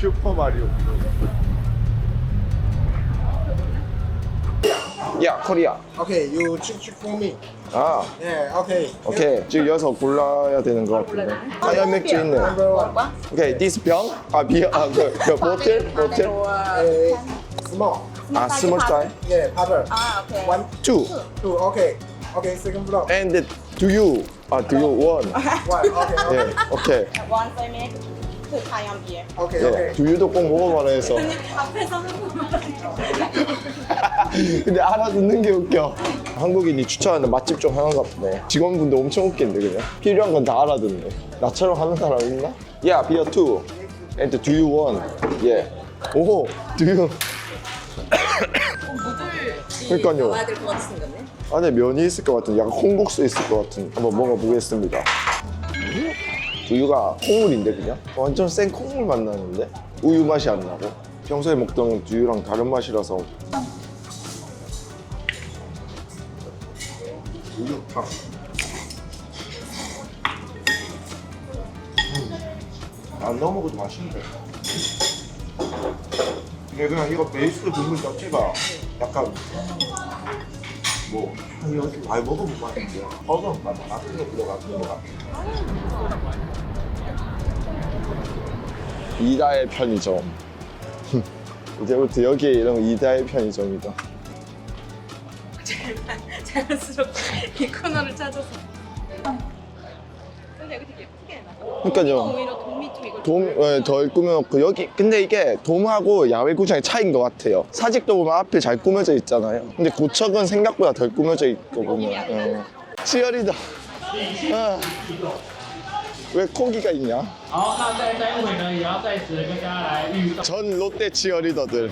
슈퍼 마리오. 야 코리아 Okay, you check check for me. 아 Yeah, okay. 오케이 지금 여기서 골라야 되는 것 같은데 하얀 맥주 있네 Number one. 오케이 디스 병? 아 비어 아 그 그, 보틀? 보틀? Uh, small. 아 스몰 사이즈 Yeah, powder. 아, 오케이. One, two two. Okay. Okay, second block. and do you 아 do you want One. Okay. Okay. 예 오케이 원 세미 그 타이언 비에. Okay. do you도 꼭 먹어봐라 해서 앞에서는 근데 알아듣는 게 웃겨 한국인이 추천하는 맛집 중 하나가 보네 직원분도 엄청 웃긴데 그냥 필요한 건 다 알아듣네 나처럼 하는 사람 있나? Yeah, beer two and do you want? Yeah 오, do you 그러니까요. 먹어야 될 것 같이 생겼네. 안에 면이 있을 것 같은 약간 콩국수 있을 것 같은 한번 먹어보겠습니다 두유가 콩물인데 그냥? 완전 센 콩물 맛 나는데? 우유 맛이 안 나고? 평소에 먹던 두유랑 다른 맛이라서. 우유탕 안 넣어 먹어도 맛있는데. 근데 그냥 이거 베이스 국물 자체가 약간 뭐 아니 이렇게 많이 먹어본 맛인데 버섯 맛 같은 게 들어가는 것 같아 이다의 편의점. 이제부터 여기 에 이런 이다의 편의점이다. 자연스럽게 이 코너를 찾아서. 그러니까요 오히려 도미 좀 이거. 돔, 예, 덜 꾸며놓고 여기 근데 이게 돔하고 야외 구장의 차이인 것 같아요 사직도 보면 앞에 잘 꾸며져 있잖아요 근데 고척은 생각보다 덜 꾸며져 있고 보면 예. 치열이다 아, 왜 코기가 있냐 好，那在待会呢，也要在此跟大家来预告。 전 롯데 치어리더들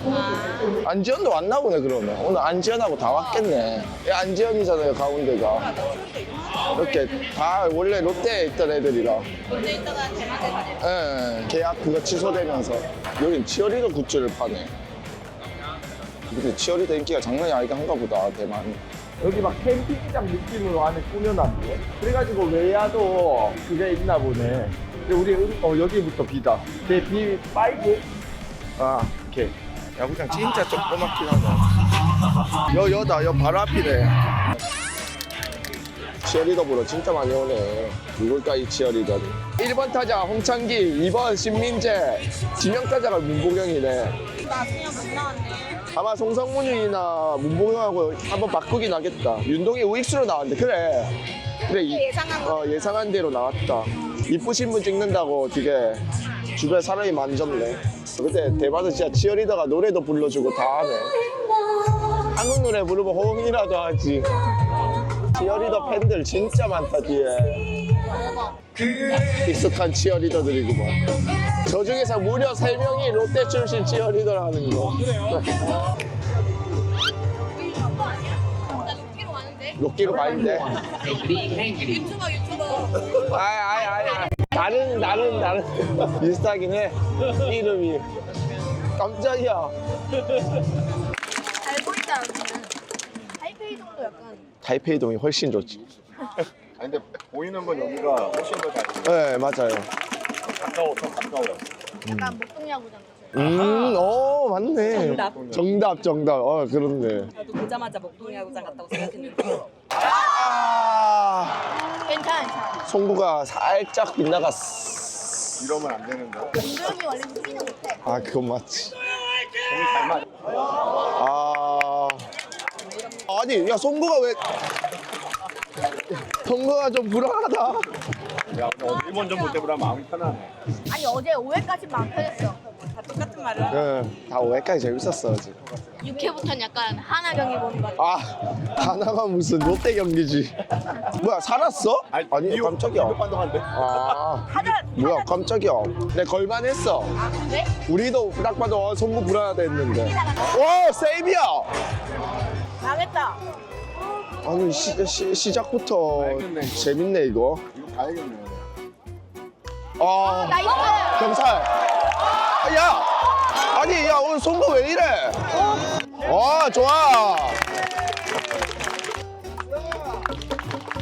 안지현도 왔나 보네 그러면 오늘 안지현하고 다 왔겠네 예, 안지현이잖아요 가운데가 이 렇게 다 원래 롯데에 있던 애들이라. 언제 있다가 대만에 가네. 예, 계약 그거 취소되면서. 여긴 치어리더 굿즈를 파네. 근데 치어리더 인기가 장난이 아니가 한가 보다 대만. 여기 막 캠핑장 느낌으로 안에 꾸며놨네. 그래가지고 외야도 그게 있나 보네. 근데 우리 은- 어, 여기부터 비다. 내비 파이브 아 오케이. 야구장 진짜 좀 꼬맣긴 하다. 여 여다. 여 바로 앞이네 치어리더 보러 진짜 많이 오네. 누굴까 이 치어리더는 1번 타자 홍창기 2번 신민재. 지명 타자가 문보경이네. 나 그냥 못 나왔네. 아마 송성문이나 문보경하고 한번 바꾸긴 하겠다. 윤동이 우익수로 나왔는데 그래. 그래 이- 예상한 거. 어, 예상한 대로 나왔다. 이쁘신 분 찍는다고 되게 주변 사람이 많아졌네. 그때 대바도 진짜 치어리더가 노래도 불러주고 다 하네. 한국 노래 부르면 호응이라도 하지 치어리더 팬들 진짜 많다 뒤에 익숙한 치어리더들이구만 저 중에서 무려 3명이 롯데 출신 치어리더라는 거. 롯기로 가는데 유튜버 유튜버. 아이 아이 아이 아이. 나는 나는 나는 비슷하긴 해 이름이 깜짝이야 잘 보이지 않으면 타이페이 정도 약간. 타이페이동이 훨씬 좋지 아니 근데 보이는 건 여기가 훨씬 더 잘. 보여. 네 맞아요 가까워, 더 가까워. 약간 목동야구장 같아요. 음, 어 맞네 정답. 정답 정답 어 그렇네 나도 보자마자 목동야구장 같다고 생각했는데. 아 괜찮아 괜찮아. 송구가 살짝 빗나갔어 이러면 안 되는데. 김도영이 원래 수비는 못해. 아 그건 맞지 공이 잘 맞. 아 아니 야 송구가 왜 송구가 좀 불안하다 야, 근데 오늘 일본전 볼 때보다 마음이 편하네. 아니 어제 5회까지 마음 편했어. 다 똑같은 말을. 네, 다 5회까지 재밌었어 아직 6회부터는 약간 하나 경기 보는 거. 아 하나가 무슨 롯데 경기지 뭐야 살았어? 아니 깜짝이야 반동한데. 아 하자. 뭐야 깜짝이야 내 걸만했어 아 근데? 우리도 딱 봐도 어, 손목 불안하다 했는데 와 세이비야 망했다. 아니 시, 시, 시작부터. 재밌네 이거 이거 봐야겠네. 아 나이스. 경찰 아, 야 아니 야 오늘 손목 왜 이래 와 좋아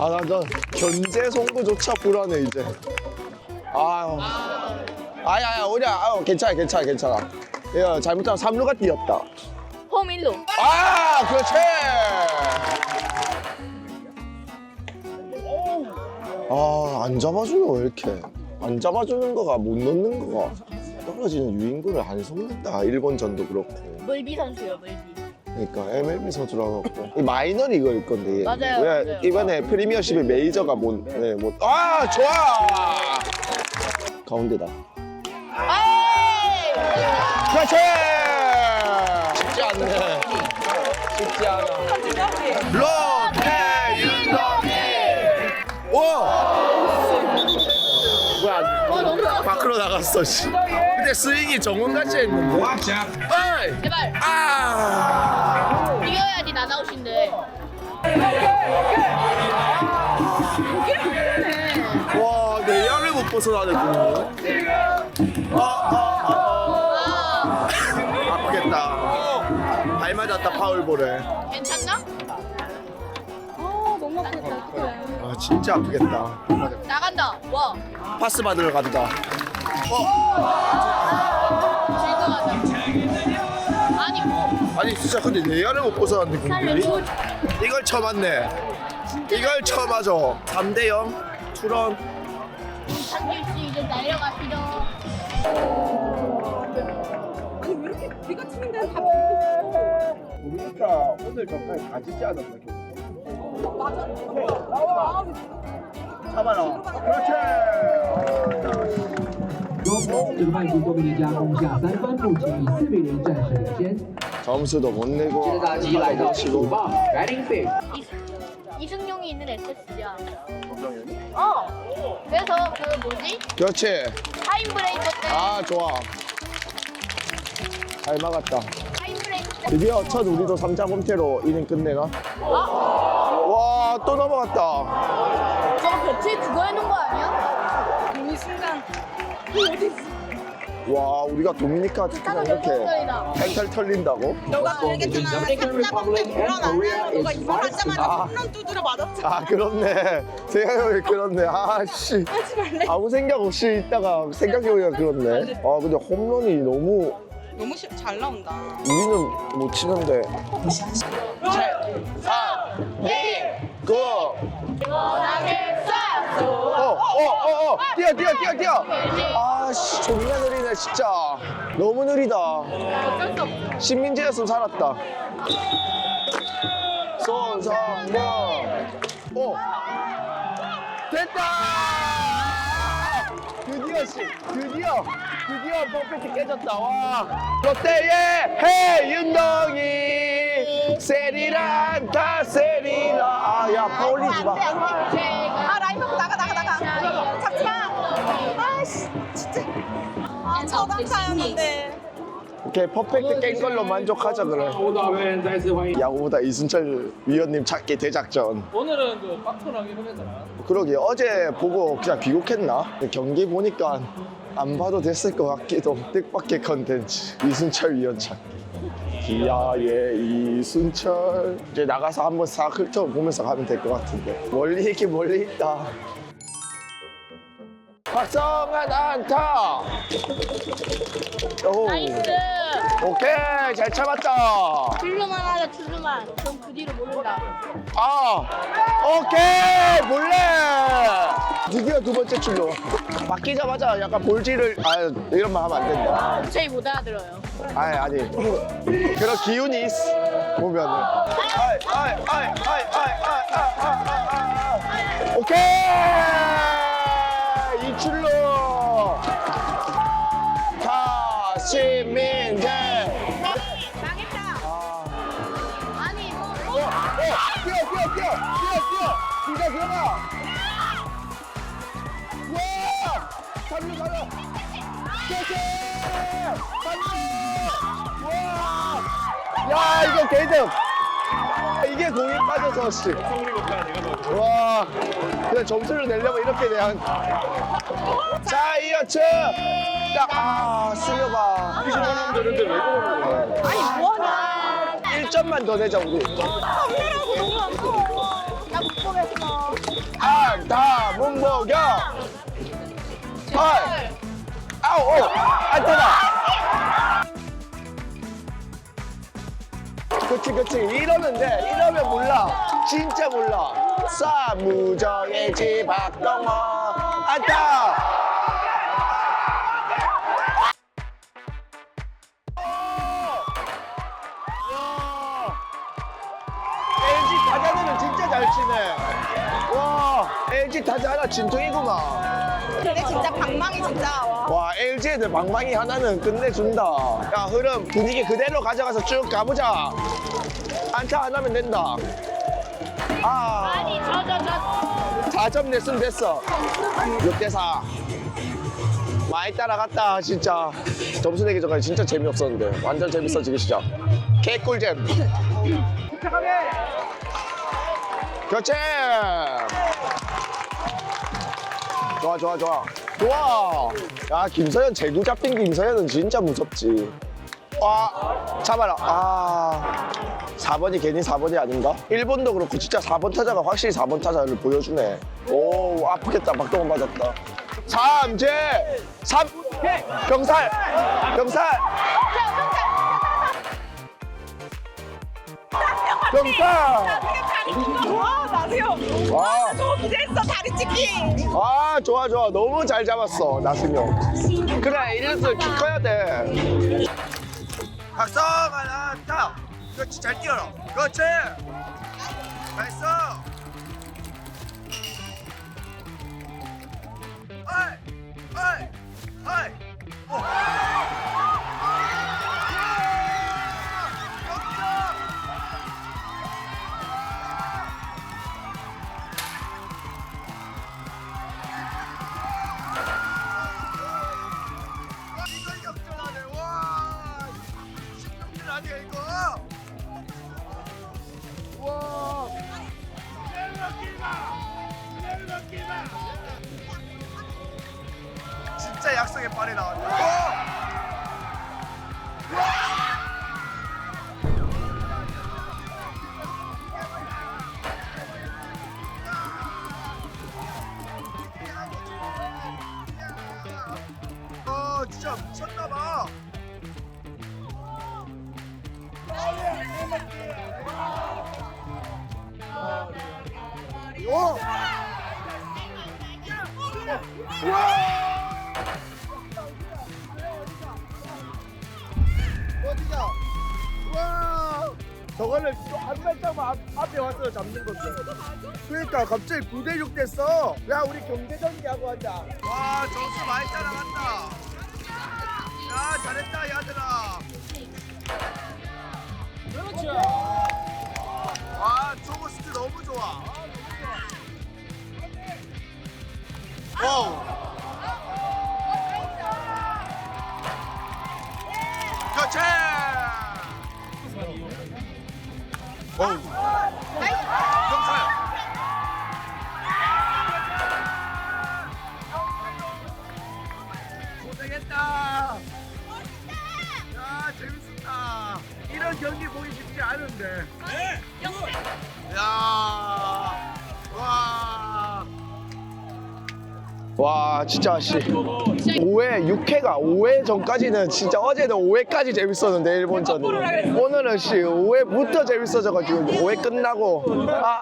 아나저 견제 송구조차 불안해 이제 아 아야, 아야, 오냐. 아, 괜찮아, 괜찮아, 괜찮아. 야, 잘못하면 삼루가 뛰었다. 호민루. 아, 그렇지. 아, 안 잡아주는 왜 이렇게? 안 잡아주는 거가 못 넣는 거가 떨어지는 유인구를 안 속는다. 일본 전도 그렇고. 멀비 선수요, 멀비. 그러니까 MLB 선수라고 이 마이너 리그일 건데 맞아요, 왜 맞아요. 이번에 프리미어십의 메이저가 못, 네, 못. 아 좋아 가운데다 에이! 그렇지 쉽지 않네 쉽지 않아 롯데 윤덕이 와 뭐야. 밖으로 나갔어 씨 근데 스윙이 정원같이 했는데 어이 제발. 아 이겨야지 나나웃인데. 와, 내야를 못. 아, 아, 아, 아. 아프겠다. 발 맞았다, 파울볼에. 괜찮나? 아, 진짜 아프겠다. 나간다. 와. 파스 받으러 간다. 질거하자. 아니 뭐. 아니, 진짜 근데 내야를 못 벗어났네, 공들이. 이걸 쳐맞네. 이걸 쳐맞아. 3대 0, 투런. 상길 씨 이제 내려가시죠. 우리가 오늘 전까지 가지지 않았나, 결국. 맞아. 잡아라. 그렇지. 这个曼谷多米尼加攻下三分，目前以四比零暂时领先。 점수도 못 接 내고 着打击来到第五棒，Batting fifth。 이승용이 있는 SS야. 검정현이? 어. 그래서 그 뭐지? 그렇지. 타임 브레이커 때. 아 좋아. 잘 막았다. 드디어 첫 우리도 3자 범퇴로 이닝 끝내나? 와 또 넘어갔다. 저거 배틀 그거 해놓은 거 아니야? 이 순간. 와 우리가 도미니카 특히나 이렇게 연결이다. 멘탈 털린다고? 너가 Republic and Korea is vice to 아, 홈런 두드려 맞았지. 아 그렇네. 생각해보니 그렇네. 아씨. 아무 생각 없이 있다가 생각해보니까 그렇네. 아 근데 홈런이 너무 너무 시- 잘 나온다. 우리는 못 치는데. 4, 2, 9. 원하게 쏴. 어, 어, 어, 어, 뛰어, 뛰어, 뛰어, 뛰어. 아, 씨, 존나 느리네, 진짜. 너무 느리다. 신민재였으면 살았다. 손성명. 어, 됐다. 드디어 씨, 드디어, 드디어 퍼펙트 깨졌다. 와, 롯데의 해윤동이 세리란 다 세리라. 아, 야, 파울리지 마. 아 라이브 나가 나가 나가. 잡지 마. 아씨 진짜. 아 처방사였는데. 이렇게 퍼펙트 깬 걸로 만족하자 그래. 야구보다 이순철 위원님 찾기 대작전. 오늘은 그 빡토랑 이런 애들아. 그러게 어제 보고 그냥 귀국했나? 경기 보니까 안 봐도 됐을 것 같기도. 뜻밖의 컨텐츠. 이순철 위원 찾기. 기아의 예, 이순철 이제 나가서 한번 싹 훑어보면서 가면 될 것 같은데 멀리 있긴 멀리 있다 박성한 안타 오, 나이스. 오케이 잘 참았다 출루만 하자 출루만. 그럼 그 뒤로 모른다. 아, 오케이 몰래. 드디어 두 번째 출로. 바뀌자마자 약간 볼질을 아 이런 말 하면 안 된다. 저희 못 알아들어요. 아니 아니 그런 기운이 있어 보면은. 아이 아이 아이 아이 아이 아이 아이 아이 오케이 이 출로. 다 시민재. 망했다. 아니 뭐. 어, 어, 뛰어, 뛰어, 뛰어, 뛰어, 뛰어. 진짜 들어가. 와! 삼루 가라. 그렇지! 삼루! 와! 야, 이거 개득. 이게 공이 빠져서 씨. 와, 그냥 점수를 내려면 이렇게 그냥. 자, 이어츠. 딱, 아, 수려가. 되는데 왜 그러는 거야? 아니 뭐하냐. 1점만 더 내자, 우리. 카메라고 너무 안 보여. 나못 보겠어. 안타 문보경 헐 아우 어 안타다 그치 그치. 이러면 돼 이러면 몰라. 진짜 몰라. 사무정의 집 박동원 안타 LG 타자들은 진짜 잘 치네. 와 LG 타자 하나 진퉁이구만. 근데 진짜 방망이 진짜 와. 와 LG 애들 방망이 하나는 끝내준다. 야 흐름 분위기 그대로 가져가서 쭉 가보자 안타 안 하면 된다. 아. 아니 저 저 저. 4점 냈으면 됐어. 6대4 많이 따라갔다 진짜. 점수 내기 전까지 진짜 재미없었는데. 완전 재밌어지기 시작. 개꿀잼. 교체 좋아 좋아 좋아. 좋아. 야 김서현 제구 잡힌 김서현은 진짜 무섭지. 와 잡아라. 아 4번이 괜히 4번이 아닌가? 1번도 그렇고 진짜 4번 타자가 확실히 4번 타자를 보여주네 오 아프겠다 박동원 맞았다 삼재 삼 병살 병살 병살 와 나세요. 와. 저거 기대했어 다리 찍기. 아 좋아 좋아 너무 잘 잡았어 나승용 그래 이래서 키 커야 돼 박성아 나타 그렇지 잘 뛰어라 그렇지. 잘했어 진짜 약속의 발이 나왔네 어! 어 오! 어디가? 와! 저거를 한 발짝만 앞, 앞에 와서 잡는 건데. 그러니까 갑자기 9대6 됐어. 야, 우리 경제전기 하고 하자. 와, 점수 많이 따라간다. 야, 잘했다, 야들아. 그렇지. 와, 저거 스트 너무 좋아. 오. 그렇지. 오. 경찰. 고생했다. 야 재밌었다. 이런 경기 보기 쉽지 않은데. 네. 야. 와. 와 진짜 씨 5회 6회가 5회 전까지는 진짜 어제는 5회까지 재밌었는데 일본전은 오늘은 씨 5회부터 재밌어져가지고 5회 끝나고 아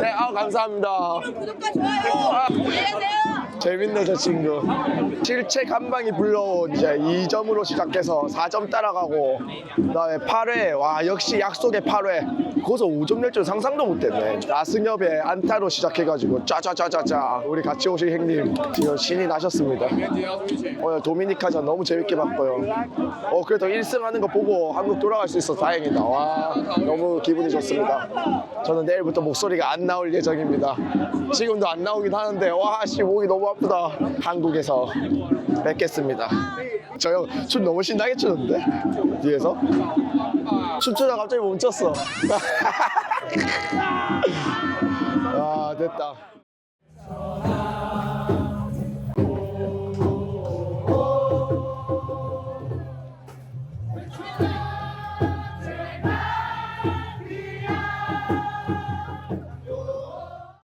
네, 아 감사합니다. 구독과 좋아요. 안녕히 계세요. 재밌네 저 친구. 실체 감방이 불러온 이제 2점으로 시작해서 4점 따라가고 그다음에 8회 와 역시 약속의 8회. 거기서 5점 낼 줄 상상도 못했네. 나승엽의 안타로 시작해가지고 짜자자자자. 우리 같이 오신 형님 지금 신이 나셨습니다. 오늘 도미니카전 너무 재밌게 봤고요. 어 그래도 1승 하는 거 보고 한국 돌아갈 수 있어서 다행이다. 와 너무 기분이 좋습니다. 저는 내일부터 목소리가 안 나올 예정입니다. 지금도 안 나오긴 하는데 와씨 목이 너무 아프다. 한국에서 뵙겠습니다. 저 형 춤 너무 신나게 추는데? 뒤에서? 춤추다 갑자기 멈췄어. 아 됐다